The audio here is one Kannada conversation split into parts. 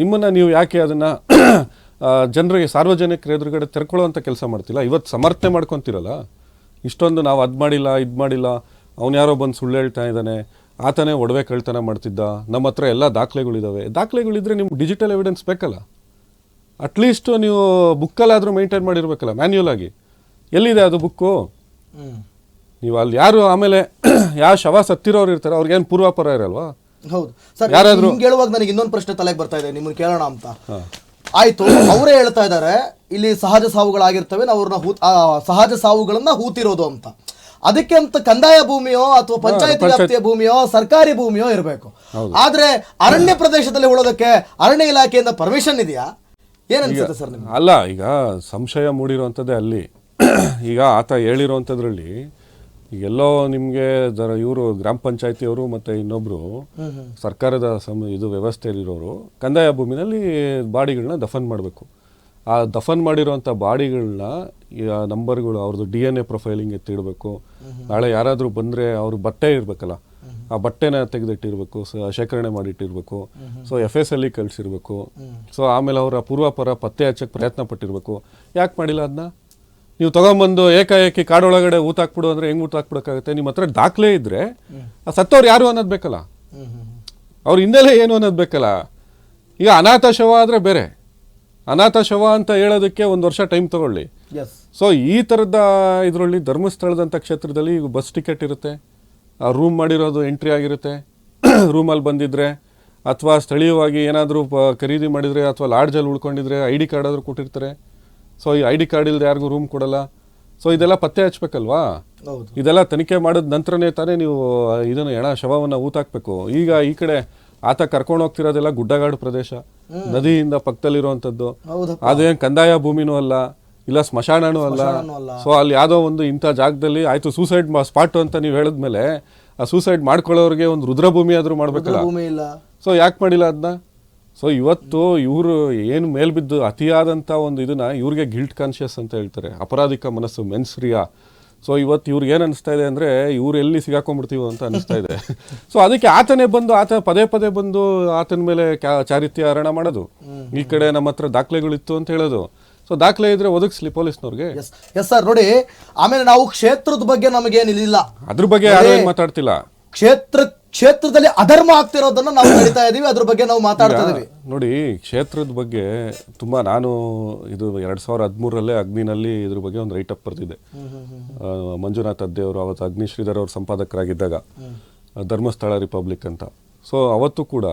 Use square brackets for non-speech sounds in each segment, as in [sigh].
ನಿಮ್ಮನ್ನು ನೀವು ಯಾಕೆ ಅದನ್ನು ಜನರಿಗೆ ಸಾರ್ವಜನಿಕರ ಎದುರುಗಡೆ ತೆರ್ಕೊಳ್ಳೋವಂಥ ಕೆಲಸ ಮಾಡ್ತಿಲ್ಲ? ಇವತ್ತು ಸಮರ್ಥನೆ ಮಾಡ್ಕೊತಿರಲ್ಲ? ಇಷ್ಟೊಂದು ನಾವು ಅದು ಮಾಡಿಲ್ಲ ಇದು ಮಾಡಿಲ್ಲ ಅವನು ಯಾರೋ ಬಂದು ಸುಳ್ಳು ಹೇಳ್ತಾ ಇದ್ದಾನೆ ಆತನೇ ಒಡವೆ ಕಳ್ತನ ಮಾಡ್ತಿದ್ದ ನಮ್ಮ ಹತ್ರ ಎಲ್ಲ ದಾಖಲೆಗಳಿದ್ದಾವೆ ದಾಖಲೆಗಳಿದ್ರೆ ನಿಮ್ಗೆ ಡಿಜಿಟಲ್ ಎವಿಡೆನ್ಸ್ ಬೇಕಲ್ಲ? ಅಟ್ಲೀಸ್ಟ್ ನೀವು ಬುಕ್ಕಲ್ಲಾದರೂ ಮೇಂಟೈನ್ ಮಾಡಿರಬೇಕಲ್ಲ ಮ್ಯಾನ್ಯುಯಲ್ ಆಗಿ. ಎಲ್ಲಿದೆ ಅದು ಬುಕ್ಕು ನೀವು ಅಲ್ಲಿ ಯಾರು ಆಮೇಲೆ ಯಾವ ಶವ ಸತ್ತಿರೋರು ಇರ್ತಾರೆ ಅವ್ರಿಗೇನು ಪೂರ್ವಾಪರ ಇರಲ್ವಾ? ಹೌದು. ಸರ್ ಯಾರಾದ್ರೂ- ಹೇಳುವಾಗ ನನಗೆ ಇನ್ನೊಂದು ಪ್ರಶ್ನೆ ತಲೆಗೆ ಬರ್ತಾ ಇದೆ ನಿಮ್ಮನ್ನು ಕೇಳೋಣ ಅಂತ. ಆಯ್ತು ಅವರೇ ಹೇಳ್ತಾ ಇದ್ದಾರೆ ಇಲ್ಲಿ ಸಹಜ ಸಾವುಗಳಾಗಿರ್ತವೆ ನಾವು ಅವ್ರನ್ನ ಹೂ- ಆ, ಸಹಜ ಸಾವುಗಳನ್ನ ಹೂತಿರೋದು ಅಂತ. ಅದಕ್ಕೆ ಅಂತ ಕಂದಾಯ ಭೂಮಿಯೋ ಅಥವಾ ಪಂಚಾಯತ್ ವ್ಯಾಪ್ತಿಯ ಭೂಮಿಯೋ ಸರ್ಕಾರಿ ಭೂಮಿಯೋ ಇರಬೇಕು. ಆದ್ರೆ ಅರಣ್ಯ ಪ್ರದೇಶದಲ್ಲಿ ಉಳೋದಕ್ಕೆ ಅರಣ್ಯ ಇಲಾಖೆಯಿಂದ ಪರ್ಮಿಷನ್ ಇದೆಯಾ? ಏನನ್ಸುತ್ತೆ ಸರ್ ನಿಮ್ಗೆ? ಅಲ್ಲ ಈಗ ಸಂಶಯ ಮೂಡಿರುವಂಥದ್ದೇ ಅಲ್ಲಿ. ಈಗ ಆತ ಹೇಳಿರೋವಂಥದ್ರಲ್ಲಿ ಈಗೆಲ್ಲೋ ನಿಮಗೆ ದರ ಇವರು ಗ್ರಾಮ ಪಂಚಾಯತಿಯವರು ಮತ್ತು ಇನ್ನೊಬ್ಬರು ಸರ್ಕಾರದ ಸಮ ಇದು ವ್ಯವಸ್ಥೆಯಲ್ಲಿರೋರು ಕಂದಾಯ ಭೂಮಿನಲ್ಲಿ ಬಾಡಿಗಳನ್ನ ದಫನ್ ಮಾಡಬೇಕು. ಆ ದಫನ್ ಮಾಡಿರೋಂಥ ಬಾಡಿಗಳನ್ನ ನಂಬರ್ಗಳು ಅವ್ರದ್ದು ಡಿ ಎನ್ ಎ ಪ್ರೊಫೈಲಿಂಗ್ ಎತ್ತಿಡಬೇಕು ನಾಳೆ ಯಾರಾದರೂ ಬಂದರೆ ಅವ್ರ ಬಟ್ಟೆ ಇರಬೇಕಲ್ಲ ಆ ಬಟ್ಟೆನ ತೆಗೆದಿಟ್ಟಿರಬೇಕು ಸೊ ಶೇಖರಣೆ ಮಾಡಿಟ್ಟಿರಬೇಕು. ಸೊ ಎಫ್ ಎಸ್ ಅಲ್ಲಿ ಕಳಿಸಿರ್ಬೇಕು. ಸೊ ಆಮೇಲೆ ಅವರ ಪೂರ್ವಾಪರ ಪತ್ತೆ ಹಚ್ಚಕ್ಕೆ ಪ್ರಯತ್ನ ಪಟ್ಟಿರಬೇಕು ಯಾಕೆ ಮಾಡಿಲ್ಲ ಅದನ್ನ ನೀವು ತಗೊಂಬಂದು ಏಕಾಏಕಿ ಕಾಡೊಳಗಡೆ ಊತಾಕ್ಬಿಡು ಅಂದ್ರೆ ಹೆಂಗ್ ಊತಾಕ್ಬಿಡಕ್ಕಾಗುತ್ತೆ ನಿಮ್ಮ ಹತ್ರ ದಾಖಲೆ ಇದ್ರೆ ಆ ಸತ್ತವ್ರು ಯಾರು ಅನ್ನೋದು ಬೇಕಲ್ಲ. ಅವ್ರ ಹಿನ್ನೆಲೆ ಏನು ಅನ್ನೋದು ಬೇಕಲ್ಲ. ಈಗ ಅನಾಥ ಶವ ಆದರೆ ಬೇರೆ. ಅನಾಥ ಶವ ಅಂತ ಹೇಳೋದಕ್ಕೆ ಒಂದು ವರ್ಷ ಟೈಮ್ ತಗೊಳ್ಳಿ. ಸೊ ಈ ಥರದ ಇದರಲ್ಲಿ ಧರ್ಮಸ್ಥಳದಂಥ ಕ್ಷೇತ್ರದಲ್ಲಿ ಈಗ ಬಸ್ ಟಿಕೆಟ್ ಇರುತ್ತೆ. ಆ ರೂಮ್ ಮಾಡಿರೋದು ಎಂಟ್ರಿ ಆಗಿರುತ್ತೆ. [clears throat] ರೂಮಲ್ಲಿ ಬಂದಿದ್ರೆ ಅಥವಾ ಸ್ಥಳೀಯವಾಗಿ ಏನಾದರೂ ಖರೀದಿ ಮಾಡಿದರೆ ಅಥವಾ ಲಾಡ್ಜಲ್ಲಿ ಉಳ್ಕೊಂಡಿದ್ರೆ ಐ ಡಿ ಕಾರ್ಡ್ ಆದರೂ ಕೊಟ್ಟಿರ್ತಾರೆ. ಸೊ ಈ ಐ ಡಿ ಕಾರ್ಡ್ ಇಲ್ಲದೆ ಯಾರಿಗೂ ರೂಮ್ ಕೊಡಲ್ಲ. ಸೊ ಇದೆಲ್ಲ ಪತ್ತೆ ಹಚ್ಬೇಕಲ್ವಾ? ಇದೆಲ್ಲ ತನಿಖೆ ಮಾಡಿದ ನಂತರನೇ ತಾನೇ ನೀವು ಇದನ್ನು ಹೆಣ ಶವವನ್ನು ಊತಾಕ್ಬೇಕು ಈಗ ಈ ಕಡೆ ಆತ ಕರ್ಕೊಂಡು ಹೋಗ್ತಿರೋದೆಲ್ಲ ಗುಡ್ಡಗಾಡು ಪ್ರದೇಶ. ನದಿಯಿಂದ ಪಕ್ಕದಲ್ಲಿರುವಂಥದ್ದು. ಅದೇನು ಕಂದಾಯ ಭೂಮಿನೂ ಅಲ್ಲ ಇಲ್ಲ ಸ್ಮಶಾನನೂ ಅಲ್ಲ. ಸೊ ಅಲ್ಲಿ. ಯಾವುದೋ ಒಂದು ಇಂಥ ಜಾಗದಲ್ಲಿ ಆಯಿತು ಸೂಸೈಡ್ ಸ್ಪಾಟ್ ಅಂತ ನೀವು ಹೇಳಿದ್ಮೇಲೆ ಆ ಸೂಸೈಡ್ ಮಾಡ್ಕೊಳ್ಳೋರಿಗೆ ಒಂದು ರುದ್ರಭೂಮಿ ಆದರೂ ಮಾಡಬೇಕಲ್ಲ. ಸೊ ಯಾಕೆ ಮಾಡಿಲ್ಲ ಅದನ್ನ ಸೊ ಇವತ್ತು ಇವರು ಏನು ಮೇಲ್ಬಿದ್ದು ಅತಿಯಾದಂಥ ಒಂದು ಇದನ್ನ ಇವ್ರಿಗೆ ಗಿಲ್ಟ್ ಕಾನ್ಷಿಯಸ್ ಅಂತ ಹೇಳ್ತಾರೆ. ಅಪರಾಧಿಕ ಮನಸ್ಸು ಮೆನ್ಸ್ರಿಯಾ ಸೊ ಇವತ್ತು ಇವ್ರಿಗೆ ಏನು ಅನಿಸ್ತಾ ಇದೆ ಅಂದರೆ ಇವ್ರು ಎಲ್ಲಿ ಸಿಗಾಕೊಂಡ್ಬಿಡ್ತೀವೋ ಅಂತ ಅನಿಸ್ತಾ ಇದೆ. ಸೊ ಅದಕ್ಕೆ ಆತನೇ ಬಂದು ಆತ ಪದೇ ಪದೇ ಬಂದು ಆತನ ಮೇಲೆ ಕ್ಯಾ- ಚಾರಿತ್ಯ ಹರಣ ಮಾಡೋದು. ಈ ಕಡೆ ನಮ್ಮ ಹತ್ರ ದಾಖಲೆಗಳಿತ್ತು ಅಂತ ಹೇಳೋದು. ಸೊ ದಾಖಲೆ ಇದ್ರೆ ಒದಗಿಸ್ಲಿ ಪೊಲೀಸ್ನವ್ರಿಗೆ? ಎಸ್ ಸರ್ ನೋಡಿ ಆಮೇಲೆ ನಾವು ಕ್ಷೇತ್ರದ ಬಗ್ಗೆ ನಮಗೇನಿಲ್ಲ. ಅದ್ರ ಬಗ್ಗೆ ಯಾರು ಏನ್ ಮಾತಾಡ್ತಿಲ್ಲ? ಕ್ಷೇತ್ರ ಕ್ಷೇತ್ರದಲ್ಲಿ ಅಧರ್ಮ ಆಗ್ತಿರೋದನ್ನ ನಾವು [coughs] ನಡೀತಾ ಇದೀವಿ ಅದ್ರ ಬಗ್ಗೆ ನಾವು ಮಾತಾಡ್ತಾ ಇದೀವಿ. ನೋಡಿ ಕ್ಷೇತ್ರದ ಬಗ್ಗೆ ತುಂಬಾ ನಾನು ಇದು ಎರಡ್ ಸಾವಿರದ ಹದಿಮೂರಲ್ಲೇ ಅಗ್ನಿನಲ್ಲಿ ಇದ್ರ ಬಗ್ಗೆ ಒಂದು ರೈಟ್ ಅಪ್ ಬರ್ತಿದೆ ಮಂಜುನಾಥ್ ಅದ್ದೆ ಅವರು ಅವತ್ತು ಅಗ್ನಿ ಶ್ರೀಧರ್ ಅವ್ರ ಸಂಪಾದಕರಾಗಿದ್ದಾಗ ಧರ್ಮಸ್ಥಳ ರಿಪಬ್ಲಿಕ್ ಅಂತ. ಸೊ ಅವತ್ತು ಕೂಡ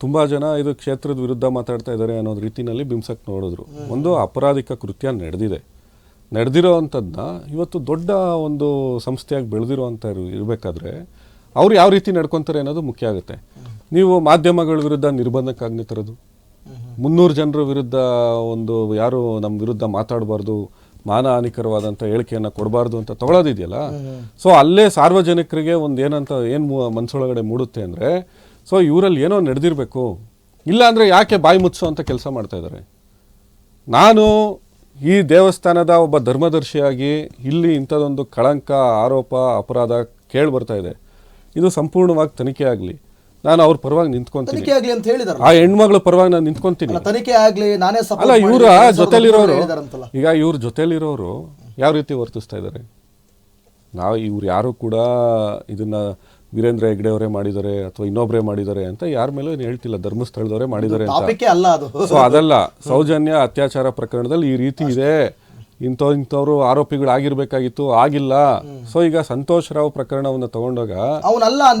ತುಂಬ ಜನ ಇದು ಕ್ಷೇತ್ರದ ವಿರುದ್ಧ ಮಾತಾಡ್ತಾ ಇದ್ದಾರೆ ಅನ್ನೋದು ರೀತಿನಲ್ಲಿ ಬಿಂಸಕ್ ನೋಡಿದ್ರು. ಒಂದು ಅಪರಾಧಿಕ ಕೃತ್ಯ ನಡೆದಿದೆ. ನಡೆದಿರೋ ಅಂಥದ್ದನ್ನ ಇವತ್ತು ದೊಡ್ಡ ಒಂದು ಸಂಸ್ಥೆಯಾಗಿ ಬೆಳೆದಿರೋ ಅಂಥ ಇರಬೇಕಾದ್ರೆ ಅವ್ರು ಯಾವ ರೀತಿ ನಡ್ಕೊಂತಾರೆ ಅನ್ನೋದು ಮುಖ್ಯ ಆಗುತ್ತೆ. ನೀವು ಮಾಧ್ಯಮಗಳ ವಿರುದ್ಧ ನಿರ್ಬಂಧಕ್ಕಾಗಿ ತರೋದು. ಮುನ್ನೂರು ಜನರ ವಿರುದ್ಧ ಒಂದು ಯಾರು ನಮ್ಮ ವಿರುದ್ಧ ಮಾತಾಡಬಾರ್ದು ಮಾನಹಾನಿಕರವಾದಂಥ ಹೇಳಿಕೆಯನ್ನು ಕೊಡಬಾರ್ದು ಅಂತ ತಗೊಳ್ಳೋದಿದೆಯಲ್ಲ ಸೊ ಅಲ್ಲೇ ಸಾರ್ವಜನಿಕರಿಗೆ ಒಂದು ಏನಂತ, ಏನು ಮನಸ್ಸೊಳಗಡೆ ಮೂಡುತ್ತೆ ಅಂದರೆ, ಸೊ ಇವರಲ್ಲಿ ಏನೋ ನಡೆದಿರಬೇಕು. ಇಲ್ಲ ಅಂದರೆ ಯಾಕೆ ಬಾಯಿ ಮುಚ್ಚೋ ಅಂತ ಕೆಲಸ ಮಾಡ್ತಾಯಿದ್ದಾರೆ ನಾನು ಈ ದೇವಸ್ಥಾನದ ಒಬ್ಬ ಧರ್ಮದರ್ಶಿಯಾಗಿ ಇಲ್ಲಿ ಇಂಥದ್ದೊಂದು ಕಳಂಕ, ಆರೋಪ, ಅಪರಾಧ ಕೇಳಿ ಬರ್ತಾ ಇದೆ. ಇದು ಸಂಪೂರ್ಣವಾಗಿ ತನಿಖೆ ಆಗಲಿ. ನಾನು ಅವ್ರ ಪರವಾಗಿ ನಿಂತ್ಕೊಂತೀನಿ. ತನಿಖೆ ಆಗ್ಲಿ ಅಂತ ಹೇಳಿದಾರಲ್ಲ. ಆ ಹೆಣ್ಮಗಳ ಪರವಾಗಿ ನಾನು ನಿಂತ್ಕೊಂತೀನಿ. ಅಲ್ಲ, ತನಿಖೆ ಆಗ್ಲಿ ನಾನೇ support ಅಲ್ಲ ಇವರ ಜೊತೆಲಿರೋರು ಹೇಳಿದಾರಂತಲ್ಲ. ಈಗ ಇವ್ರ ಜೊತೆಲಿರೋರು ಯಾವ ರೀತಿ ವರ್ತಿಸ್ತಾ ಇದ್ದಾರೆ? ನಾವು ಇವ್ರು ಯಾರು ಕೂಡ ಇದನ್ನ ವೀರೇಂದ್ರ ಹೆಗ್ಡೆ ಅವರೇ ಮಾಡಿದ್ದಾರೆ ಅಥವಾ ಇನ್ನೊಬ್ಬರೇ ಮಾಡಿದ್ದಾರೆ ಅಂತ ಯಾರ ಮೇಲೂ ಏನು ಹೇಳ್ತಿಲ್ಲ. ಧರ್ಮಸ್ಥಳದವರೇ ಮಾಡಿದ್ದಾರೆ ಅಂತ. ಟಾಪಿಕ್ ಅಲ್ಲ ಅದು. ಸೊ ಅದಲ್ಲ. ಸೌಜನ್ಯ ಅತ್ಯಾಚಾರ ಪ್ರಕರಣದಲ್ಲಿ ಈ ರೀತಿ ಇದೆ. ಇಂಥ ಇಂಥವ್ರು ಆರೋಪಿಗಳು ಆಗಿರ್ಬೇಕಾಗಿತ್ತು ಆಗಿಲ್ಲ ಸೊ ಈಗ ಸಂತೋಷ್ ರಾವ್ ಪ್ರಕರಣವನ್ನು ತಗೊಂಡಾಗ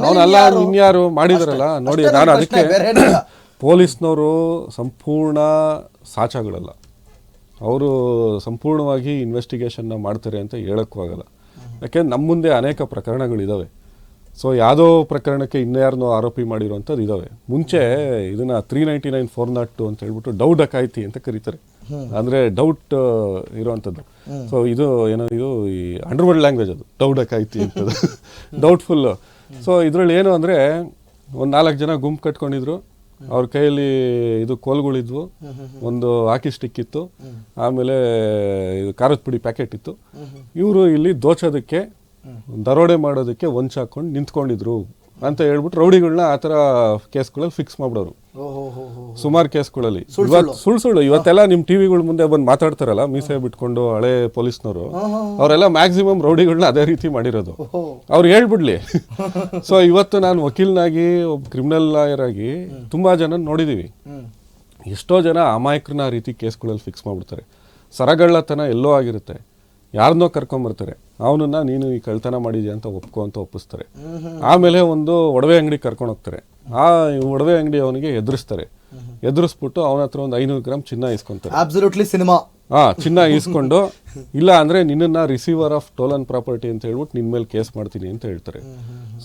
ಅವನಲ್ಲ ಇನ್ಯಾರು? ಮಾಡಿದಾರಲ್ಲ? ನೋಡಿ ನಾನು ಅದಕ್ಕೆ. ಪೊಲೀಸ್ನವರು ಸಂಪೂರ್ಣ ಸಾಚಾಗಳಲ್ಲ. ಅವರು ಸಂಪೂರ್ಣವಾಗಿ ಇನ್ವೆಸ್ಟಿಗೇಷನ್ನ ಮಾಡ್ತಾರೆ ಅಂತ ಹೇಳಕ್ಕೂ ಆಗಲ್ಲ. ಯಾಕೆಂದ್ರೆ ನಮ್ಮ ಮುಂದೆ ಅನೇಕ ಪ್ರಕರಣಗಳಿದ್ದಾವೆ ಸೊ ಯಾವುದೋ ಪ್ರಕರಣಕ್ಕೆ ಇನ್ಯಾರನ್ನೋ ಆರೋಪಿ ಮಾಡಿರುವಂಥದ್ದು ಇದ್ದಾವೆ ಮುಂಚೆ ಇದನ್ನ three ninety nine four not two ಅಂತ ಹೇಳ್ಬಿಟ್ಟು ಡೌ ಡಕಾಯಿತಿ ಅಂತ ಕರೀತಾರೆ. ಅಂದರೆ ಡೌಟ್ ಇರುವಂಥದ್ದು. ಸೊ ಇದು ಏನೋ ಇದು ಈ ಅಂಡರ್ವರ್ಲ್ಡ್ ಲ್ಯಾಂಗ್ವೇಜ್ ಅದು. ಡೌಟ್ ಡಕಾಯಿತಿ ಅಂತದ್ದು. ಡೌಟ್ಫುಲ್ ಸೊ ಇದರಲ್ಲಿ ಏನು ಅಂದರೆ ಒಂದು ನಾಲ್ಕು ಜನ ಗುಂಪು ಕಟ್ಕೊಂಡಿದ್ರು. ಅವ್ರ ಕೈಯಲ್ಲಿ ಇದು ಕೋಲ್ಗಳಿದ್ವು ಒಂದು ಹಾಕಿ ಸ್ಟಿಕ್ ಇತ್ತು. ಆಮೇಲೆ ಇದು ಖಾರದ ಪುಡಿ ಪ್ಯಾಕೆಟ್ ಇತ್ತು. ಇವರು ಇಲ್ಲಿ ದೋಚೋದಕ್ಕೆ ದರೋಡೆ ಮಾಡೋದಕ್ಕೆ ಹೊಂಚಾಕೊಂಡು ನಿಂತ್ಕೊಂಡಿದ್ರು. ಅಂತ ಹೇಳ್ಬಿಟ್ಟು ರೌಡಿಗಳನ್ನ ಆ ಥರ ಕೇಸ್ಗಳಲ್ಲಿ ಫಿಕ್ಸ್ ಮಾಡ್ಬಿಡೋರು. ಸುಮಾರು ಕೇಸ್ಗಳಲ್ಲಿ. ಇವತ್ತು ಸುಳ್ಳು. ಸುಳ್ಳು ಇವತ್ತೆಲ್ಲ ನಿಮ್ಮ ಟಿವಿಗಳ ಮುಂದೆ ಬಂದು ಮಾತಾಡ್ತಾರಲ್ಲ ಮೀಸೆ ಬಿಟ್ಕೊಂಡು ಹಳೆ ಪೊಲೀಸ್ನವರು ಅವರೆಲ್ಲ ಮ್ಯಾಕ್ಸಿಮಮ್ ರೌಡಿಗಳನ್ನ ಅದೇ ರೀತಿ ಮಾಡಿರೋದು. ಅವ್ರು ಹೇಳ್ಬಿಡ್ಲಿ. ಸೊ ಇವತ್ತು ನಾನು ವಕೀಲನಾಗಿ ಒಬ್ಬ ಕ್ರಿಮಿನಲ್ ಲಾಯರ್ ಆಗಿ ತುಂಬಾ ಜನ ನೋಡಿದ್ದೀವಿ ಎಷ್ಟೋ ಜನ ಅಮಾಯಕರನ್ನ ಆ ರೀತಿ ಕೇಸ್ಗಳಲ್ಲಿ ಫಿಕ್ಸ್ ಮಾಡ್ಬಿಡ್ತಾರೆ. ಸರಗಳ್ಳತನ ಎಲ್ಲೋ ಆಗಿರುತ್ತೆ. ಯಾರನ್ನೋ ಕರ್ಕೊಂಬರ್ತಾರೆ. ಅವನನ್ನ ನೀನು ಈ ಕಳ್ತನ ಮಾಡಿದ್ಯಾ ಅಂತ ಒಪ್ಕೊ ಅಂತ ಒಪ್ಪಿಸ್ತಾರೆ. ಆಮೇಲೆ ಒಂದು ಒಡವೆ ಅಂಗಡಿ ಕರ್ಕೊಂಡು ಹೋಗ್ತಾರೆ. ಆ ಒಡವೆ ಅಂಗಡಿ ಅವನಿಗೆ ಎದುರಿಸ್ತಾರೆ. ಎದುರಿಸ್ಬಿಟ್ಟು ಅವನ ಹತ್ರ ಒಂದು ಐನೂರು ಗ್ರಾಮ್ ಚಿನ್ನ ಇಸ್ಕೊಂತಾರೆ ಅಬ್ಸಲ್ಯೂಟ್ಲಿ ಸಿನಿಮಾ ಹಾ ಚಿನ್ನ ಇಸ್ಕೊಂಡು ಇಲ್ಲ ಅಂದ್ರೆ ನಿನ್ನನ್ನ ರಿಸೀವರ್ ಆಫ್ ಟೋಲನ್ ಪ್ರಾಪರ್ಟಿ ಅಂತ ಹೇಳ್ಬಿಟ್ಟು ನಿನ್ ಮೇಲೆ ಕೇಸ್ ಮಾಡ್ತೀನಿ ಅಂತ ಹೇಳ್ತಾರೆ.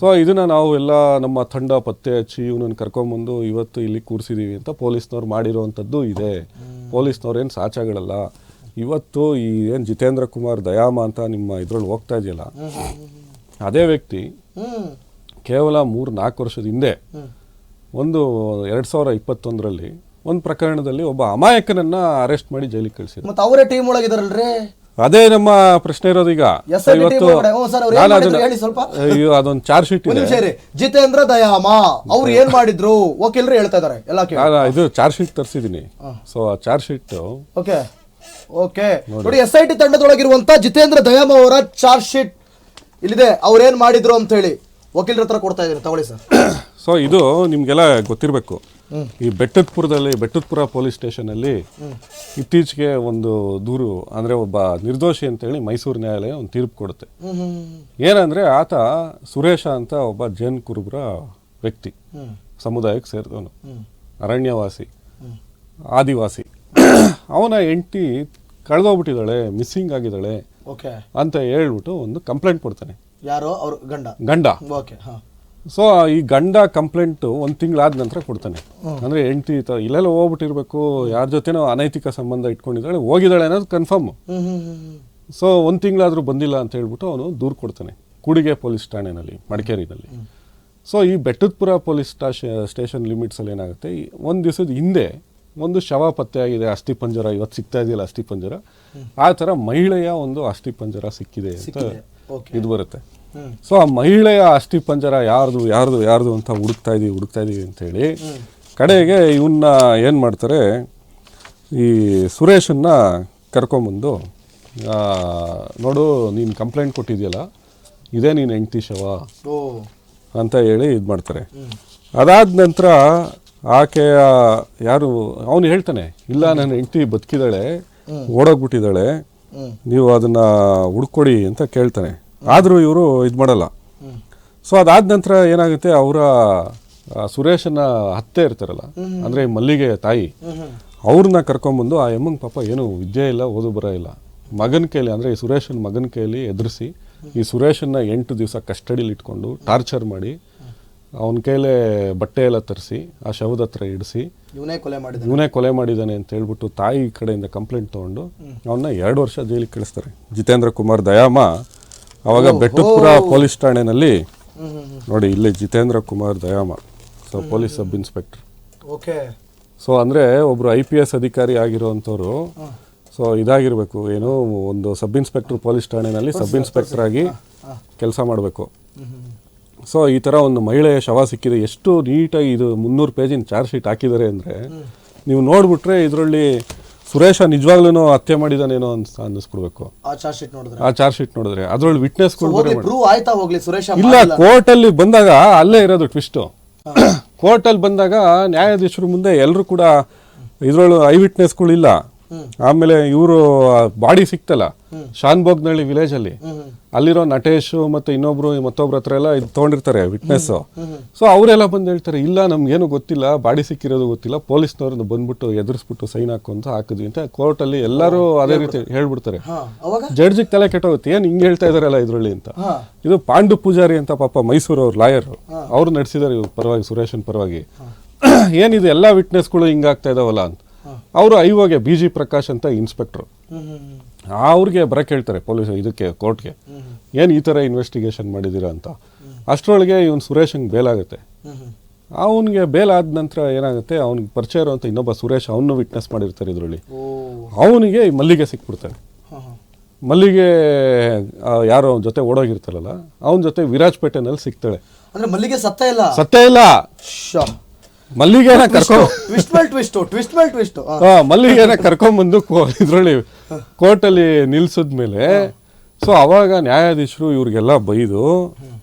ಸೊ ಇದನ್ನ ನಾವು ಎಲ್ಲ ನಮ್ಮ ತಂಡ ಪತ್ತೆ ಹಚ್ಚಿ ಇವನನ್ನ ಕರ್ಕೊಂಬಂದು ಇವತ್ತು ಇಲ್ಲಿ ಕೂರಿಸಿದೀವಿ ಅಂತ ಪೊಲೀಸ್ನವ್ರು ಮಾಡಿರೋವಂಥದ್ದು ಇದೆ. ಪೊಲೀಸ್ನವ್ರು ಏನು ಸಾಚಾಗಳಲ್ಲ ಇವತ್ತು ಈ ಏನು ಜಿತೇಂದ್ರ ಕುಮಾರ್ ದಯಾಮ ಅಂತ ನಿಮ್ಮ ಇದ್ರಲ್ಲಿ ಹೋಗ್ತಾ ಇದೆಯಲ್ಲ ಅದೇ ವ್ಯಕ್ತಿ ಕೇವಲ ಮೂರು ನಾಲ್ಕು ವರ್ಷದ ಹಿಂದೆ ಒಂದು ಎರಡು ಸಾವಿರ ಇಪ್ಪತ್ತೊಂದರಲ್ಲಿ ಒಂದು ಪ್ರಕರಣದಲ್ಲಿ ಒಬ್ಬ ಅಮಾಯಕನನ್ನ ಅರೆಸ್ಟ್ ಮಾಡಿ ಜೈಲಿಗೆ ಕಳಿಸಿದ್ರು ಮತ್ತೆ ಅವರೇ ಟೀಮ್ ಒಳಗಿದಾರಲ್ರಿ ಅದೇ ನಮ್ಮ ಪ್ರಶ್ನೆ ಇರೋದು ಈಗ ಇವತ್ತು ಅದೊಂದು ಚಾರ್ಜ್ ಶೀಟ್ ಇದೆ ಜಿತೇಂದ್ರ ದಯಾಮ ಅವ್ರು ಏನ್ ಮಾಡಿದ್ರು ವಕೀಲರು ಹೇಳ್ತಾ ಇದಾರೆ ಎಲ್ಲ ಇದು ಚಾರ್ಜ್ ಶೀಟ್ ತರಿಸಿದೀನಿ ಸೊ ಆ ಚಾರ್ಜ್ ಶೀಟ್ ಓಕೆ ಓಕೆ ನೋಡಿ. ಎಸ್ ಐ ಟಿ ತಂಡದೊಳಗಿರುವಂತ ಜಿತೇಂದ್ರ ದಯಾಮ ಅವರ ಚಾರ್ಜ್ ಶೀಟ್ ಇಲ್ಲಿದೆ. ಅವ್ರೇನ್ ಏನ್ ಮಾಡಿದ್ರು ಅಂತ ಹೇಳಿ ವಕೀಲರ ಹತ್ರ ಕೊಡ್ತಾ ಇದ್ದೀನಿ. ತಗೊಳ್ಳಿ ಸರ್. [coughs] ಸೊ ಇದು ನಿಮ್ಗೆಲ್ಲ ಗೊತ್ತಿರಬೇಕು. ಈ ಬೆಟ್ಟದಪುರದಲ್ಲಿ ಬೆಟ್ಟದಪುರ ಪೊಲೀಸ್ ಸ್ಟೇಷನಲ್ಲಿ ಇತ್ತೀಚೆಗೆ ಒಂದು ದೂರು ಅಂದ್ರೆ ಒಬ್ಬ ನಿರ್ದೋಷಿ ಅಂತೇಳಿ ಮೈಸೂರು ನ್ಯಾಯಾಲಯ ಒಂದು ತೀರ್ಪು ಕೊಡುತ್ತೆ. ಏನಂದ್ರೆ ಆತ ಸುರೇಶ ಅಂತ ಒಬ್ಬ ಜೈನ್ ಕುರುಬ್ರ ವ್ಯಕ್ತಿ ಸಮುದಾಯಕ್ಕೆ ಸೇರಿದವನು. ಅರಣ್ಯವಾಸಿ ಆದಿವಾಸಿ. ಅವನ ಹೆಂಡತಿ ಕಳೆದೋಗ್ಬಿಟ್ಟಿದ್ದಾಳೆ ಮಿಸ್ಸಿಂಗ್ ಆಗಿದ್ದಾಳೆ ಓಕೆ. ಅಂತ ಹೇಳ್ಬಿಟ್ಟು ಒಂದು ಕಂಪ್ಲೇಂಟ್ ಕೊಡ್ತಾನೆ. ಯಾರೋ? ಅವ್ರ ಗಂಡ? ಗಂಡ. ಓಕೆ ಹಾ. ಸೊ ಈ ಗಂಡ ಕಂಪ್ಲೇಂಟ್ ಒಂದು ತಿಂಗಳಾದ ನಂತರ ಕೊಡ್ತಾನೆ. ಅಂದ್ರೆ ಹೆಂಡತಿ ಇಲ್ಲೆಲ್ಲ ಹೋಗ್ಬಿಟ್ಟಿರ್ಬೇಕು ಯಾರ ಜೊತೆನೋ ಅನೈತಿಕ ಸಂಬಂಧ ಇಟ್ಕೊಂಡಿದ್ದಾಳೆ ಹೋಗಿದ್ದಾಳೆ ಅನ್ನೋದು ಕನ್ಫರ್ಮ್ ಸೊ ಒಂದು ತಿಂಗಳಾದ್ರೂ ಬಂದಿಲ್ಲ ಅಂತ ಹೇಳ್ಬಿಟ್ಟು ಅವನು ದೂರು ಕೊಡ್ತಾನೆ ಕುಡಿಗೆ ಪೊಲೀಸ್ ಠಾಣೆನಲ್ಲಿ ಮಡಿಕೇರಿನಲ್ಲಿ. ಸೊ ಈ ಬೆಟ್ಟದಪುರ ಪೊಲೀಸ್ ಸ್ಟೇಷನ್ ಲಿಮಿಟ್ಸಲ್ಲಿ ಏನಾಗುತ್ತೆ ಒಂದು ದಿವಸದ ಹಿಂದೆ ಒಂದು ಶವ ಪತ್ತೆ ಆಗಿದೆ ಅಸ್ಥಿ ಪಂಜರ ಇವತ್ತು ಸಿಗ್ತಾ ಇದೆಯಲ್ಲ ಅಸ್ಥಿ ಪಂಜರ? ಆ ಥರ ಮಹಿಳೆಯ ಒಂದು ಅಸ್ಥಿ ಪಂಜರ ಸಿಕ್ಕಿದೆ ಅಂತ ಇದು ಬರುತ್ತೆ. ಸೊ ಆ ಮಹಿಳೆಯ ಅಸ್ಥಿ ಪಂಜರ ಯಾರ್ದು ಯಾರ್ದು ಯಾರ್ದು ಅಂತ ಹುಡುಕ್ತಾ ಇದೀವಿ ಹುಡುಕ್ತಾ ಇದೀವಿ ಅಂತೇಳಿ ಕಡೆಗೆ ಇವನ್ನ ಏನು ಮಾಡ್ತಾರೆ ಈ ಸುರೇಶನ್ನ ಕರ್ಕೊಂಬಂದು ಆ, ನೋಡು ನೀನು ಕಂಪ್ಲೇಂಟ್ ಕೊಟ್ಟಿದ್ಯಲ್ಲ ಇದೇ ನೀನು ಹೆಂಡ್ತಿ ಶವ ಅಂತ ಹೇಳಿ ಇದು ಮಾಡ್ತಾರೆ. ಅದಾದ ನಂತರ ಆಕೆಯ ಯಾರು ಅವನು ಹೇಳ್ತಾನೆ ಇಲ್ಲ ನನ್ನ ಹೆಂಡತಿ ಬದುಕಿದಾಳೆ ಓಡೋಗ್ಬಿಟ್ಟಿದ್ದಾಳೆ. ನೀವು ಅದನ್ನ ಹುಡ್ಕೊಡಿ ಅಂತ ಕೇಳ್ತಾನೆ. ಆದರೂ ಇವರು ಇದು ಮಾಡಲ್ಲ. ಸೊ ಅದಾದ ನಂತರ ಏನಾಗುತ್ತೆ ಅವರ ಸುರೇಶನ ಹತ್ತೆ ಇರ್ತಾರಲ್ಲ ಅಂದ್ರೆ ಈ ಮಲ್ಲಿಗೆ ತಾಯಿ ಅವ್ರನ್ನ ಕರ್ಕೊಂಬಂದು ಆ ಎಮ್ಮಂಗೆ ಪಾಪ ಏನು ವಿದ್ಯೆ ಇಲ್ಲ ಓದು ಬರ ಇಲ್ಲ. ಮಗನ ಕೈಲಿ ಅಂದ್ರೆ ಈ ಸುರೇಶನ ಮಗನ ಕೈಲಿ ಎದುರಿಸಿ ಈ ಸುರೇಶನ್ನ ಎಂಟು ದಿವಸ ಕಸ್ಟಡಿಲಿ ಇಟ್ಕೊಂಡು ಟಾರ್ಚರ್ ಮಾಡಿ ಅವನ ಕೈಲೇ ಬಟ್ಟೆ ಎಲ್ಲ ತರಿಸಿ ಆ ಶವದ ಹತ್ರ ಇಡಿಸಿ ಇವನೇ ಕೊಲೆ ಮಾಡಿದ ಇವನೇ ಕೊಲೆ ಮಾಡಿದ್ದಾನೆ ಅಂತ ಹೇಳ್ಬಿಟ್ಟು ತಾಯಿ ಕಡೆಯಿಂದ ಕಂಪ್ಲೇಂಟ್ ತೊಗೊಂಡು ಅವನ್ನ ಎರಡು ವರ್ಷ ಜೈಲಿಗೆ ಕಳಿಸ್ತಾರೆ. ಜಿತೇಂದ್ರ ಕುಮಾರ್ ದಯಾಮ ಅವಾಗ ಬೆಟ್ಟಪುರ ಪೊಲೀಸ್ ಠಾಣೆನಲ್ಲಿ ನೋಡಿ ಇಲ್ಲಿ Jitendra Kumar Dayama. So police sub inspector okay. So ಅಂದರೆ ಒಬ್ಬರು ಐ ಪಿ ಎಸ್ ಅಧಿಕಾರಿ ಆಗಿರುವಂಥವ್ರು ಸೊ ಇದಾಗಿರಬೇಕು. ಏನು ಒಂದು ಸಬ್ ಇನ್ಸ್ಪೆಕ್ಟರ್ ಪೊಲೀಸ್ ಠಾಣೆನಲ್ಲಿ ಸಬ್ ಇನ್ಸ್ಪೆಕ್ಟರ್ ಆಗಿ ಕೆಲಸ ಮಾಡಬೇಕು. ಸೊ ಈ ಥರ ಒಂದು ಮಹಿಳೆಯ ಶವ ಸಿಕ್ಕಿದೆ. ಎಷ್ಟು ನೀಟಾಗಿ ಇದು ಮುನ್ನೂರು ಪೇಜಿನ ಚಾರ್ಜ್ ಶೀಟ್ ಹಾಕಿದ್ದಾರೆ ಅಂದರೆ ನೀವು ನೋಡ್ಬಿಟ್ರೆ ಇದರಲ್ಲಿ ಸುರೇಶ ನಿಜವಾಗ್ಲೂ ಹತ್ಯೆ ಮಾಡಿದಾನೇನೋ ಅಂತ ಅನ್ನಿಸ್ಕೊಡ್ಬೇಕು ಆ ಚಾರ್ಜ್ ಶೀಟ್ ನೋಡಿದ್ರೆ. ಆ ಚಾರ್ಜ್ ಶೀಟ್ ನೋಡಿದ್ರೆ. ಅದರಲ್ಲಿ ಹೋಗ್ಲಿ ಪ್ರೂವ್ ಆಯ್ತಾ ಹೋಗ್ಲಿ ಸುರೇಶ ಇಲ್ಲ ಕೋರ್ಟ್ ಕೋರ್ಟಲ್ಲಿ ಬಂದಾಗ ಅಲ್ಲೇ ಇರೋದು ಟ್ವಿಸ್ಟು ಕೋರ್ಟಲ್ಲಿ ಬಂದಾಗ ನ್ಯಾಯಾಧೀಶರು ಮುಂದೆ ಎಲ್ಲರೂ ಕೂಡ ಇದ್ರೊಳು ಐ ವಿಟ್ನೆಸ್ಗಳು ಇಲ್ಲ. ಆಮೇಲೆ ಇವರು ಬಾಡಿ ಸಿಕ್ತಲ್ಲ? ಶಾನ್ಬೋಗ್ನಳ್ಳಿ ವಿಲೇಜ್ ಅಲ್ಲಿ. ಅಲ್ಲಿರೋ ನಟೇಶ್ ಮತ್ತೆ ಇನ್ನೊಬ್ರು ಮತ್ತೊಬ್ರ ಹತ್ರ ಎಲ್ಲ ಇದು ತಗೊಂಡಿರ್ತಾರೆ ವಿಟ್ನೆಸ್ ಸೊ ಅವರೆಲ್ಲ ಬಂದು ಹೇಳ್ತಾರೆ ಇಲ್ಲ ನಮ್ಗೇನು ಗೊತ್ತಿಲ್ಲ ಬಾಡಿ ಸಿಕ್ಕಿರೋದು ಗೊತ್ತಿಲ್ಲ ಪೊಲೀಸ್ನವ್ರನ್ನ ಬಂದ್ಬಿಟ್ಟು ಎದುರಿಸ್ಬಿಟ್ಟು ಸೈನ್ ಹಾಕು ಅಂತ ಹಾಕಿದ್ವಿ ಅಂತ ಕೋರ್ಟಲ್ಲಿ ಎಲ್ಲರೂ ಅದೇ ರೀತಿ ಹೇಳ್ಬಿಡ್ತಾರೆ. ಜಡ್ಜಿಗೆ ತಲೆ ಕೆಟ್ಟೋಗುತ್ತೆ ಏನ್ ಹಿಂಗೆ ಹೇಳ್ತಾ ಇದಾರಲ್ಲ ಇದ್ರಲ್ಲಿ ಅಂತ. ಇದು ಪಾಂಡು ಪೂಜಾರಿ ಅಂತ ಪಾಪ ಮೈಸೂರು ಅವ್ರ ಲಾಯರ್. ಅವ್ರು ನಡೆಸಿದಾರೆ ಇವ್ರ ಪರವಾಗಿ ಸುರೇಶನ್ ಪರವಾಗಿ. ಏನಿದೆ ಎಲ್ಲ ವಿಟ್ನೆಸ್ಗಳು ಹಿಂಗಾಗ್ತಾ ಇದಾವಲ್ಲ ಅಂತ. ಅವರು ಐವಗೆ ಬಿ ಜಿ ಪ್ರಕಾಶ್ ಅಂತ ಇನ್ಸ್ಪೆಕ್ಟ್ರು. ಅವ್ರಿಗೆ ಬರಕ್ಕೆ ಹೇಳ್ತಾರೆ ಪೊಲೀಸ್ ಇದಕ್ಕೆ ಕೋರ್ಟ್ಗೆ. ಏನು ಈ ಥರ ಇನ್ವೆಸ್ಟಿಗೇಷನ್ ಮಾಡಿದ್ದೀರಾ ಅಂತ. ಅಷ್ಟರೊಳಗೆ ಇವನು ಸುರೇಶಂಗೆ ಬೇಲಾಗುತ್ತೆ ಅವನಿಗೆ ಬೇಲ್ ಆದ ನಂತರ ಏನಾಗುತ್ತೆ ಅವ್ನಿಗೆ ಪರಿಚಯ ಇರುವಂಥ ಇನ್ನೊಬ್ಬ ಸುರೇಶ್ ಅವನು ವಿಟ್ನೆಸ್ ಮಾಡಿರ್ತಾರೆ ಇದರಲ್ಲಿ. ಅವನಿಗೆ ಮಲ್ಲಿಗೆ ಸಿಕ್ಬಿಡ್ತಾರೆ. ಮಲ್ಲಿಗೆ ಯಾರೋ ಅವನ ಜೊತೆ ಓಡೋಗಿರ್ತಾರಲ್ಲ ಅವನ ಜೊತೆ ವಿರಾಜಪೇಟೆನಲ್ಲಿ ಸಿಗ್ತಾಳೆ. ಅಂದ್ರೆ ಮಲ್ಲಿಗೆ ಸತ್ತ ಇಲ್ಲ? ಸತ್ತೇ ಇಲ್ಲ. ಮಲ್ಲಿಗೆನ ಕರ್ಕೊ ಟ್ವಿಸ್ಟ್ ಮೇಲೆ ಟ್ವಿಸ್ಟ್ ಟ್ವಿಸ್ಟ್ ಮೇಲೆ ಟ್ವಿಸ್ಟ್ ಹಾ ಮಲ್ಲಿಗೆನ ಕರ್ಕೊಂಬಂದು ಕೋ- ಇದ್ರಲ್ಲಿ ಕೋರ್ಟಲ್ಲಿ ನಿಲ್ಸಿದ್ಮೇಲೆ ಸೊ ಅವಾಗ ನ್ಯಾಯಾಧೀಶರು ಇವ್ರಿಗೆಲ್ಲ ಬೈದು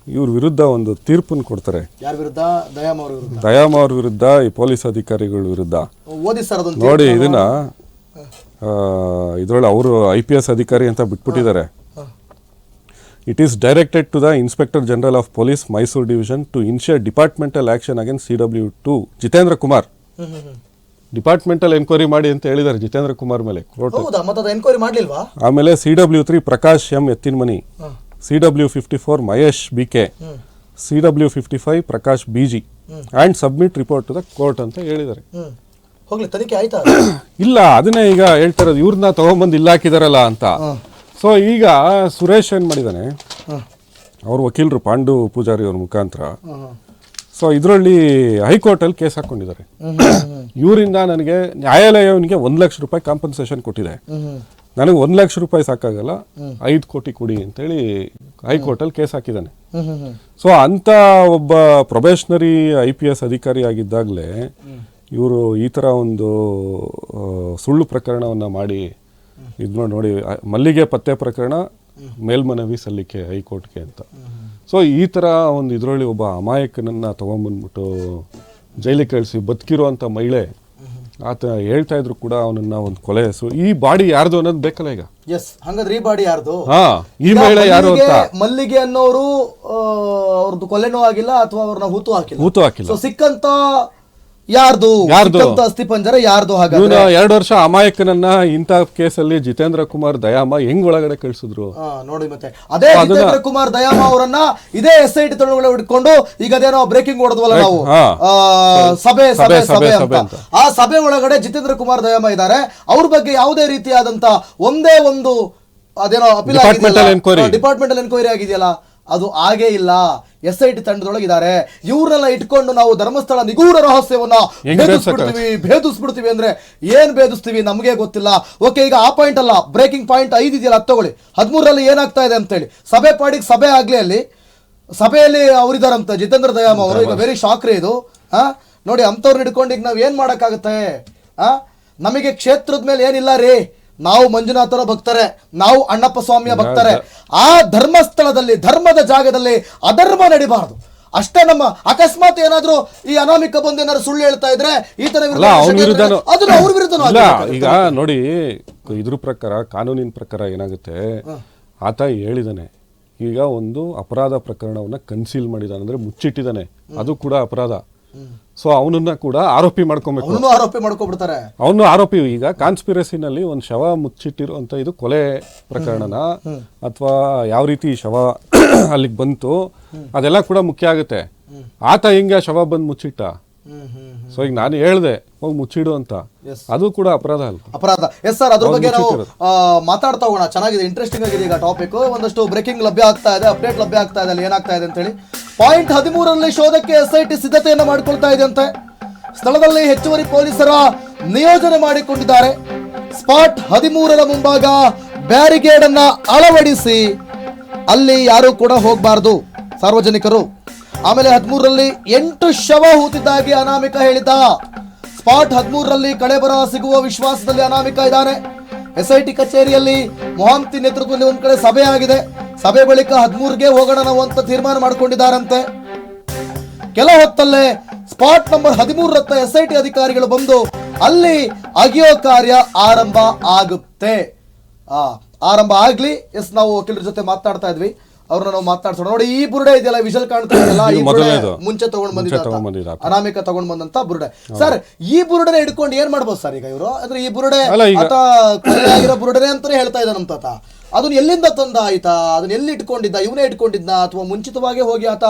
ಇವ್ರ ವಿರುದ್ಧ ಒಂದು ತೀರ್ಪನ್ನು ಕೊಡ್ತಾರೆ. ಯಾರ ವಿರುದ್ಧ? ದಯಾಮ್ ಅವ್ರ ವಿರುದ್ಧ. ದಯಾಮ್ ಅವ್ರ ವಿರುದ್ಧ ಈ ಪೊಲೀಸ್ ಅಧಿಕಾರಿಗಳ ವಿರುದ್ಧ. ಓದಿ ಸರ್ ಅದೊಂದು ನೋಡಿ ಇದನ್ನ ಇದರೊಳಗೆ ಅವರು ಐ ಪಿ ಎಸ್ ಅಧಿಕಾರಿ ಅಂತ ಬಿಟ್ಬಿಟ್ಟಿದ್ದಾರೆ. It is directed to the inspector general of police Mysuru division to ensure departmental action against C W two Jitendra Kumar. Departmental enquiry ಮಾಡಿ ಅಂತ ಹೇಳಿದ್ದಾರೆ ಜಿತೇಂದ್ರ ಕುಮಾರ್ ಮೇಲೆ ಕೋರ್ಟ್ ಹೌದಾ? ಎನ್ಕ್ವೈರಿ ಮಾಡ್ಲಿಲ್ವಾ? ಆಮೇಲೆ C W three Prakash M Ettinamani C W fifty four Mahesh B K C W fifty five Prakash B G and submit report to the court ಅಂತ ಹೇಳಿದ್ದಾರೆ ಹೋಗ್ಲಿ ತನಿಖೆ ಆಯ್ತಾ? [coughs] ಇಲ್ಲ ಅದನ್ನೇ ಈಗ ಹೇಳ್ತಾ ಇರೋದು ಇವ್ರನ್ನ ತಗೊಂಬಂದು ಇಲ್ಲ ಹಾಕಿದಾರಲ್ಲ ಅಂತ ಸೊ ಈಗ ಸುರೇಶ್ ಏನು ಮಾಡಿದಾನೆ? ಅವ್ರ ವಕೀಲರು ಪಾಂಡು ಪೂಜಾರಿ ಅವ್ರ ಮುಖಾಂತರ. ಸೊ ಇದರಲ್ಲಿ ಹೈಕೋರ್ಟಲ್ಲಿ ಕೇಸ್ ಹಾಕೊಂಡಿದ್ದಾರೆ ಇವರಿಂದ ನನಗೆ ನ್ಯಾಯಾಲಯವನಿಗೆ ಒಂದು ಲಕ್ಷ ರೂಪಾಯಿ ಕಾಂಪನ್ಸೇಷನ್ ಕೊಟ್ಟಿದೆ. ನನಗೆ ಒಂದು ಲಕ್ಷ ರೂಪಾಯಿ ಸಾಕಾಗಲ್ಲ. ಐದು ಕೋಟಿ ಕೊಡಿ ಅಂತೇಳಿ ಹೈಕೋರ್ಟಲ್ಲಿ ಕೇಸ್ ಹಾಕಿದ್ದಾನೆ. ಸೊ ಅಂತ ಒಬ್ಬ ಪ್ರೊಬೇಷನರಿ ಐ ಪಿ ಎಸ್ ಅಧಿಕಾರಿ ಆಗಿದ್ದಾಗಲೇ ಇವರು ಈ ಥರ ಒಂದು ಸುಳ್ಳು ಪ್ರಕರಣವನ್ನು ಮಾಡಿ ಇದು ನೋಡಿ ಮಲ್ಲಿಗೆ ಪತ್ತೆ ಪ್ರಕರಣ ಮೇಲ್ಮನವಿ ಸಲ್ಲಿಕೆ ಹೈಕೋರ್ಟ್ಗೆ ಅಂತ. ಸೊ ಈ ಥರ ಒಂದು ಇದರಲ್ಲಿ ಒಬ್ಬ ಅಮಾಯಕನನ್ನು ತೊಗೊಂಬಂದ್ಬಿಟ್ಟು ಜೈಲಿಗೆ ಕಳಿಸಿ ಬದುಕಿರುವಂಥ ಮಹಿಳೆ ಆತ ಹೇಳ್ತಾ ಇದ್ರು ಕೂಡ ಅವನನ್ನ ಒಂದು ಕೊಲೆ. ಹೆಸರು ಈ ಬಾಡಿ ಯಾರ್ದು ಅನ್ನೋದು ಬೇಕಲ್ಲ ಈಗ? ಎಸ್ ಹಂಗಂದ್ರೆ ಈ ಬಾಡಿ ಯಾರ್ದು? ಹಾ ಈ ಮಹಿಳೆ ಯಾರು ಅಂತ? ಮಲ್ಲಿಗೆ- ಅನ್ನೋರು ಅವ್ರದ್ದು ಕೊಲೆನೂ ಆಗಿಲ್ಲ ಅಥವಾ ಅವ್ರನ್ನ ಹೂತು ಹಾಕಿಲ್ಲ? ಹೂತು ಹಾಕಿಲ್ಲ. ಸಿಕ್ಕಂತ ಯಾರ್ದು? ಯಾರ್ದು? ಸಿಕ್ಕಂತ ಅಸ್ಥಿ ಪಂಜರ ಯಾರ್ದು ಹಾಗಾದ್ರೆ? ಎರಡು ವರ್ಷ ಅಮಾಯಕನನ್ನ ಇಂಥ ಕೇಸಲ್ಲಿ ಜಿತೇಂದ್ರ ಕುಮಾರ್ ದಯಾಮ ಹೆಂಗ್ ಒಳಗಡೆ ಕಳಿಸಿದ್ರು? ಆ, ನೋಡಿ ಮತ್ತೆ. ಅದೇ ಜಿತೇಂದ್ರ ಕುಮಾರ್ ದಯಾಮ ಅವರನ್ನ ಇದೇ ಎಸ್ ಐ ಟಿ ತೊಳಗಡೆ ಹಿಡ್ಕೊಂಡು ಈಗ ಅದೇನೋ ಬ್ರೇಕಿಂಗ್ ಹೊಡೆದ್ವಲ್ಲ ನಾವು. ಹಾ. ಆ, ಸಭೆ ಸಭೆ ಸಭೆ, ಸಭೆ ಸಭೆ ಅಂತ. ಆ ಸಭೆ ಒಳಗಡೆ ಜಿತೇಂದ್ರ ಕುಮಾರ್ ದಯಾಮ ಇದ್ದಾರೆ. ಅವ್ರ ಬಗ್ಗೆ ಯಾವುದೇ ರೀತಿಯಾದಂತ ಒಂದೇ ಒಂದು ಅದೇನೋ appeal Departmental enquiry. Departmental enquiry ಆಗಿದೆಯಲ್ಲ? ಅದು ಆಗೇ ಇಲ್ಲ. ಎಸ್ ಐ ಟಿ ತಂಡದೊಳಗಿದ್ದಾರೆ ಇವ್ರನ್ನೆಲ್ಲ ಇಟ್ಕೊಂಡು ನಾವು ಧರ್ಮಸ್ಥಳ ನಿಗೂಢ ರಹಸ್ಯವನ್ನ ಹೆಂಗ್ ಭೇದಿಸ್ಬಿಡ್ತೀವಿ ಭೇದಿಸ್ಬಿಡ್ತೀವಿ ಅಂದ್ರೆ ಏನ್ ಭೇದಿಸ್ತೀವಿ ನಮಗೆ ಗೊತ್ತಿಲ್ಲ. ಓಕೆ ಈಗ ಆ ಪಾಯಿಂಟ್ ಅಲ್ಲ. ಬ್ರೇಕಿಂಗ್ ಪಾಯಿಂಟ್ ಐದು ಇದೆಯಲ್ಲ ಅದು ತಗೊಳ್ಳಿ. ಹದಿಮೂರರಲ್ಲಿ ಏನಾಗ್ತಾ ಇದೆ ಅಂತೇಳಿ. ಸಭೆ ಪಾಡಿಗೆ ಸಭೆ ಆಗ್ಲಿ ಅಲ್ಲಿ. ಸಭೆಯಲ್ಲಿ ಅವರಿದಾರಂತ ಜಿತೇಂದ್ರ ದಯಾಮ್ ಅವರು. ಈಗ ವೆರಿ ಶಾಕ್ ರೀ ಇದು. ಹಾ ನೋಡಿ ಅಂಥವ್ರನ್ನ ಹಿಡ್ಕೊಂಡು ಈಗ ನಾವ್ ಏನ್ ಮಾಡಕ್ಕಾಗತ್ತೆ? ಆ? ನಮಗೆ ಕ್ಷೇತ್ರದ ಮೇಲೆ ಏನಿಲ್ಲ ರೀ. ನಾವು ಮಂಜುನಾಥರ ಭಕ್ತರೇ ನಾವು ಅಣ್ಣಪ್ಪ ಸ್ವಾಮಿಯ ಭಕ್ತರೇ ಆ ಧರ್ಮಸ್ಥಳದಲ್ಲಿ ಧರ್ಮದ ಜಾಗದಲ್ಲಿ ಅಧರ್ಮ ನಡಿಬಾರದು. ಅಷ್ಟೇ ನಮ್ಮ ಅಕಸ್ಮಾತ್ ಏನಾದ್ರೂ ಈ ಅನಾಮಿಕ ಬಂದ ಏನಾದ್ರು ಸುಳ್ಳು ಹೇಳ್ತಾ ಇದ್ರೆ ಈ ಅದನ್ನ ಅವ್ರ ವಿರುದ್ಧ ಈಗ ನೋಡಿ ಇದ್ರ ಪ್ರಕಾರ ಕಾನೂನಿನ ಪ್ರಕಾರ ಏನಾಗುತ್ತೆ? ಆತ ಹೇಳಿದಾನೆ ಈಗ ಒಂದು ಅಪರಾಧ ಪ್ರಕರಣವನ್ನ ಕನ್ಸೀಲ್ ಮಾಡಿದಾನೆ ಅಂದ್ರೆ ಮುಚ್ಚಿಟ್ಟಿದ್ದಾನೆ ಅದು ಕೂಡ ಅಪರಾಧ. ಸೊ ಅವನನ್ನ ಕೂಡ ಆರೋಪಿ ಮಾಡ್ಕೊಬೇಕು. ಅವನು ಆರೋಪಿ ಮಾಡ್ಕೊಬಿಡ್ತಾರೆ. ಅವನು ಆರೋಪಿ ಈಗ ಕಾನ್ಸ್ಪಿರಸಿನಲ್ಲಿ ಒಂದು ಶವ ಮುಚ್ಚಿಟ್ಟಿರುವಂತ ಇದು ಕೊಲೆ ಪ್ರಕರಣನ. ಅಥವಾ ಯಾವ ರೀತಿ ಶವ [clears throat] ಅಲ್ಲಿಗೆ ಬಂತು ಅದೆಲ್ಲ ಕೂಡ ಮುಖ್ಯ ಆಗುತ್ತೆ. ಆತ ಹೆಂಗೆ ಶವ ಬಂದು ಮುಚ್ಚಿಟ್ಟ? ಸೊ ಈಗ ನಾನು ಹೇಳ್ದೆ ಹೋಗಿ ಮುಚ್ಚಿಡು ಅಂತ. ಅದು ಕೂಡ ಅಪರಾಧ ಅಲ್ಲ. ಅಪರಾಧ. ಎಸ್ ಸರ್ ಅದ್ರ ಬಗ್ಗೆ ನಾವು ಮಾತಾಡ್ತಾ ಹೋಗೋಣ. ಚೆನ್ನಾಗಿದೆ ಇಂಟ್ರೆಸ್ಟಿಂಗ್ ಆಗಿದೆ ಈಗ ಟಾಪಿಕ್ ಒಂದಷ್ಟು ಬ್ರೇಕಿಂಗ್ ಲಭ್ಯ ಆಗ್ತಾ ಇದೆ ಅಪ್ಡೇಟ್ ಲಭ್ಯ ಆಗ್ತಾ ಇದೆ ಅಲ್ಲಿ ಏನಾಗ್ತಾ ಇದೆ ಅಂತೇಳಿ ಪಾಯಿಂಟ್ ಹದಿಮೂರರಲ್ಲಿ ಶೋಧಕ್ಕೆ ಎಸ್ಐಟಿ ಸಿದ್ಧತೆಯನ್ನು ಮಾಡಿಕೊಳ್ತಾ ಇದೆ ಅಂತೆ ಸ್ಥಳದಲ್ಲಿ ಹೆಚ್ಚುವರಿ ಪೊಲೀಸರ ನಿಯೋಜನೆ ಮಾಡಿಕೊಂಡಿದ್ದಾರೆ. ಸ್ಪಾಟ್ ಹದಿಮೂರರ ಮುಂಭಾಗ ಬ್ಯಾರಿಗೇಡ್ ಅನ್ನ ಅಳವಡಿಸಿ ಅಲ್ಲಿ ಯಾರು ಕೂಡ ಹೋಗಬಾರದು. ಸಾರ್ವಜನಿಕರು. ಆಮೇಲೆ ಹದಿಮೂರರಲ್ಲಿ ಎಂಟು ಶವ ಹೂತಿದ್ದಾಗಿ ಅನಾಮಿಕ ಹೇಳಿದ್ದ. ಸ್ಪಾಟ್ ಹದಿಮೂರರಲ್ಲಿ ಕಳೆಬರ ಸಿಗುವ ವಿಶ್ವಾಸದಲ್ಲಿ ಅನಾಮಿಕ ಇದ್ದಾನೆ. ಎಸ್ಐಟಿ ಕಚೇರಿಯಲ್ಲಿ ಮೊಹಾಂತಿ ನೇತೃತ್ವದಲ್ಲಿ ಒಂದು ಕಡೆ ಸಭೆ ಆಗಿದೆ ಸಭೆ ಬಳಿಕ ಹದಿಮೂರಿಗೆ ಹೋಗೋಣ ನಾವು ಅಂತ ತೀರ್ಮಾನ ಮಾಡಿಕೊಂಡಿದ್ದಾರಂತೆ. ಕೆಲ ಹೊತ್ತಲ್ಲೇ ಸ್ಪಾಟ್ ನಂಬರ್ ಹದಿಮೂರರತ್ತ ಎಸ್ ಐ ಟಿ ಅಧಿಕಾರಿಗಳು ಬಂದು ಅಲ್ಲಿ ಅಗಿಯೋ ಕಾರ್ಯ ಆರಂಭ ಆಗುತ್ತೆ. ಆ ಆರಂಭ ಆಗ್ಲಿ ಎಸ್ ನಾವು ವಕೀಲರ ಜೊತೆ ಮಾತಾಡ್ತಾ ಇದ್ವಿ. ಅವ್ರನ್ನ ನಾವು ಮಾತಾಡ್ಸೋಣ. ನೋಡಿ ಈ ಬುರುಡೆ ಇದೆಯಲ್ಲ ವಿಷಲ್ ಕಾಣ್ತಾ ಇದೆಯಲ್ಲ? ಮುಂಚೆ ತಗೊಂಡ್ ಬಂದಿದ್ದ ಅನಾಮಿಕ ತಗೊಂಡ್ ಬಂದಂತ ಬುರುಡೆ. ಸರ್ ಈ ಬುರುಡೆ ಹಿಡ್ಕೊಂಡು ಏನ್ ಮಾಡ್ಬೋದು ಸರ್ ಈಗ ಇವರು? ಅಂದ್ರೆ ಈ ಬುರುಡೆ ಬುರುಡೆ ಅಂತಾನೆ ಹೇಳ್ತಾ ಇದ್ದಾರೆ ನಮ್ ತಾತ ಅದನ್ನ ಎಲ್ಲಿಂದ ತಂದ ಆಯ್ತಾ? ಅದನ್ನ ಎಲ್ಲಿ ಇಟ್ಕೊಂಡಿದ್ದ? ಇವನೇ ಇಟ್ಕೊಂಡಿದ್ದ ಅಥವಾ ಮುಂಚಿತವಾಗಿ ಹೋಗಿ ಆತ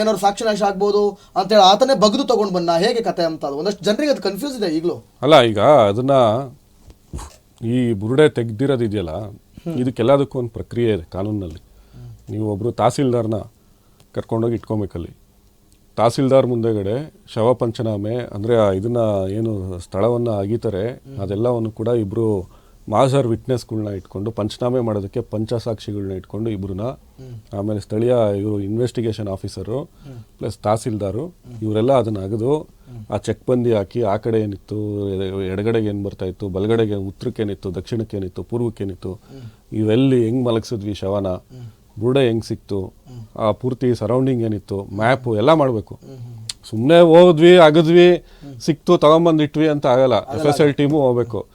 ಏನಾದ್ರು ಸಾಕ್ಷಿನಾಶ ಆಗ್ಬೋದು ಅಂತೇಳಿ ಆತನೇ ಬಗ್ದು ತಗೊಂಡ್ ಬಂದ ಹೇಗೆ ಕತೆ ಅಂತ ಅದು ಒಂದಷ್ಟು ಜನರಿಗೆ ಅದು ಕನ್ಫ್ಯೂಸ್ ಇದೆ ಈಗಲೂ. ಅಲ್ಲ, ಈಗ ಅದನ್ನ ಈ ಬುರುಡೆ ತೆಗ್ದಿರೋದಿದೆಯಲ್ಲ ಇದಕ್ಕೆಲ್ಲದಕ್ಕೂ ಒಂದು ಪ್ರಕ್ರಿಯೆ ಇದೆ ಕಾನೂನಲ್ಲಿ ನೀವು ಒಬ್ಬರು ತಹಸೀಲ್ದಾರ್ನ ಕರ್ಕೊಂಡೋಗಿ ಇಟ್ಕೊಬೇಕಲ್ಲಿ. ತಹಸೀಲ್ದಾರ್ ಮುಂದೆಗಡೆ ಶವ ಪಂಚನಾಮೆ, ಅಂದರೆ ಇದನ್ನ ಏನು ಸ್ಥಳವನ್ನು ಅಗೀತಾರೆ, ಅದೆಲ್ಲವನ್ನು ಕೂಡ ಇಬ್ಬರು ಮಾಜರ್ ವಿಟ್ನೆಸ್ಗಳನ್ನ ಇಟ್ಕೊಂಡು ಪಂಚನಾಮೆ ಮಾಡೋದಕ್ಕೆ ಪಂಚಸಾಕ್ಷಿಗಳನ್ನ ಇಟ್ಕೊಂಡು ಇಬ್ಬರನ್ನ ಆಮೇಲೆ ಸ್ಥಳೀಯ ಇವರು ಇನ್ವೆಸ್ಟಿಗೇಷನ್ ಆಫೀಸರು ಪ್ಲಸ್ ತಹಸೀಲ್ದಾರು ಇವರೆಲ್ಲ ಅದನ್ನ ಅಗದು ಆ ಚೆಕ್ ಬಂದಿ ಹಾಕಿ ಆ ಕಡೆ ಏನಿತ್ತು ಎಡಗಡೆಗೆ ಏನು ಬರ್ತಾ ಇತ್ತು ಬಲಗಡೆಗೆ ಉತ್ತರಕ್ಕೆ ಏನಿತ್ತು ದಕ್ಷಿಣಕ್ಕೆ ಏನಿತ್ತು ಪೂರ್ವಕ್ಕೆ ಏನಿತ್ತು ಇವೆಲ್ಲಿ ಹೆಂಗೆ ಮಲಗಿಸಿದ್ವಿ ಶವನ ಬುರುಡ ಹೆಂಗೆ ಸಿಕ್ತು ಆ ಪೂರ್ತಿ ಸರೌಂಡಿಂಗ್ ಏನಿತ್ತು ಮ್ಯಾಪು ಎಲ್ಲ ಮಾಡಬೇಕು. ಸುಮ್ಮನೆ ಹೋದ್ವಿ ಅಗದ್ವಿ ಸಿಕ್ತು ತಗೊಂಬಂದಿಟ್ವಿ ಅಂತ ಆಗಲ್ಲ. ಎಫ್ ಎಸ್ ಎಲ್ ಟೀಮು ಹೋಗ್ಬೇಕು.